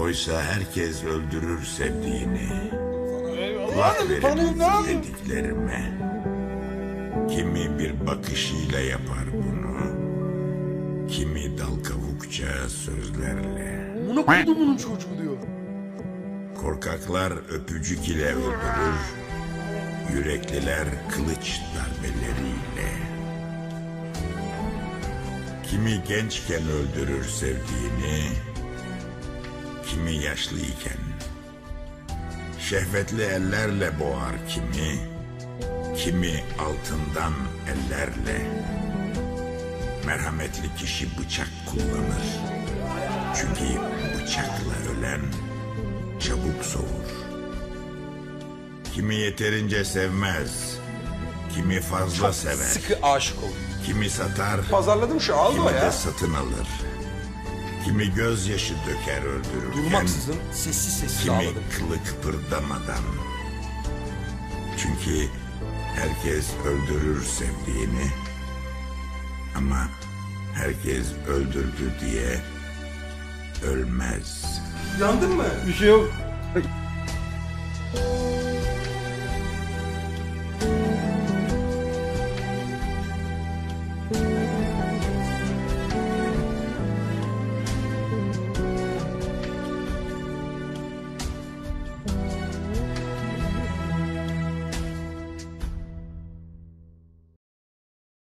Oysa herkes öldürür sevdiğini. Kulak verin dediklerime. Kimi bir bakışıyla yapar bunu. Kimi dal kavukça sözlerle. Buna kodumunun çocuğu diyor. Korkaklar öpücük ile öldürür. Yürekliler kılıç darbeleriyle. Kimi gençken öldürür sevdiğini. Kimi yaşlıyken. Şehvetli ellerle boğar kimi. Kimi altından ellerle. Merhametli kişi bıçak kullanır. Çünkü bıçakla ölen çabuk soğur. Kimi yeterince sevmez, kimi fazla sever, Sıkı aşık oldum. kimi satar, Pazarladım şu aldı o kimi de ya. satın alır. Kimi gözyaşı döker öldürürken, Durmaksızın sessiz sessiz kimi ağladım. kılı kıpırdamadan. Çünkü herkes öldürür sevdiğini ama herkes öldürdü diye ölmez. Yandın mı? Bir şey yok.